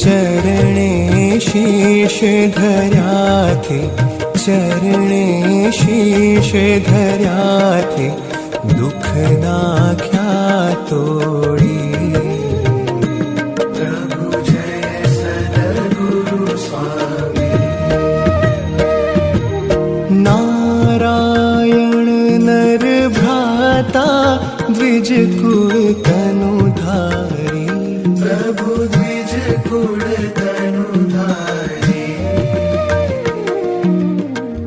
चरणे शीश धर्याथे चरणे शीश धर्याथे दुःख नाख्या तोडी। प्रभु जय सद्गुरु स्वामी। नारायण नर भ्राता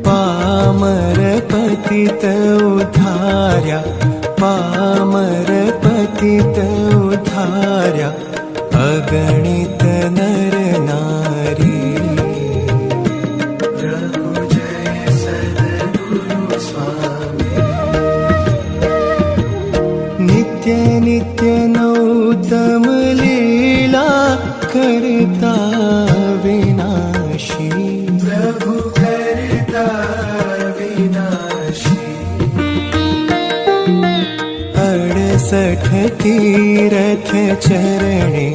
पामर पतित उधार्या पामर उधार्या अगणित नर नारी। प्रभु जय सद्गुरु स्वामी। नित्य नित्य नौतम लीला करता विनाशी। प्रभु करता विनाशी। अड़सठ तीरथ चरणे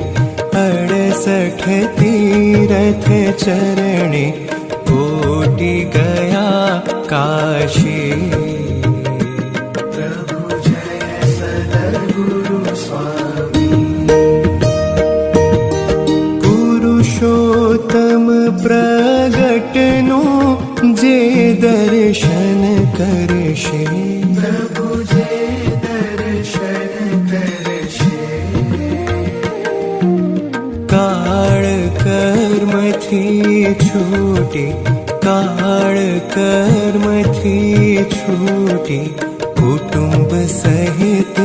अड़सठ तीरथ चरणे कोटि गया काशी। करशे प्रभु जे दर्शन। करशे काळ कर्मथी छूटी काळ कर्मथी छूटी कुटुंब सहित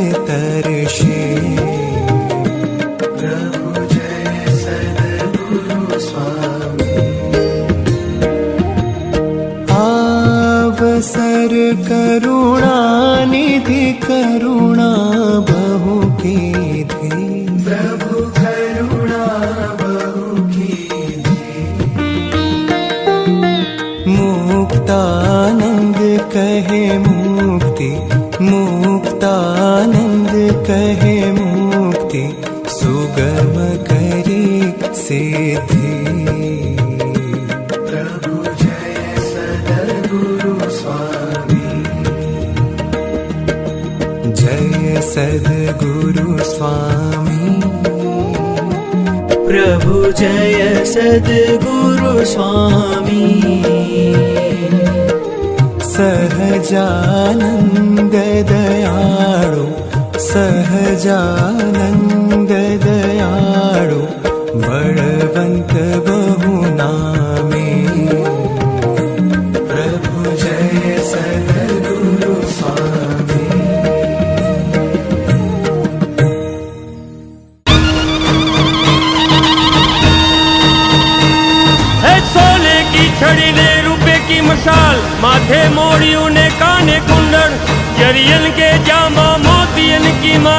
आवसर करुणा निधि करुणा बहु कीधी प्रभु करुणा बहु कीधी मुक्तानंद कहे मुक्ति मुक्तानंद कहे मुक्ति सुगम करी सिद्धि स्वामी। जय सद्गुरु स्वामी। प्रभु जय सद्गुरु स्वामी। सहजानन्द दयाळु सहजानन्द दयाळु बळवन्त बहुनामे सोने की छड़ी ने रुपए की मशाल माथे मोड़ियों ने काने कुंडल जरियन के जामा मोतियन की माला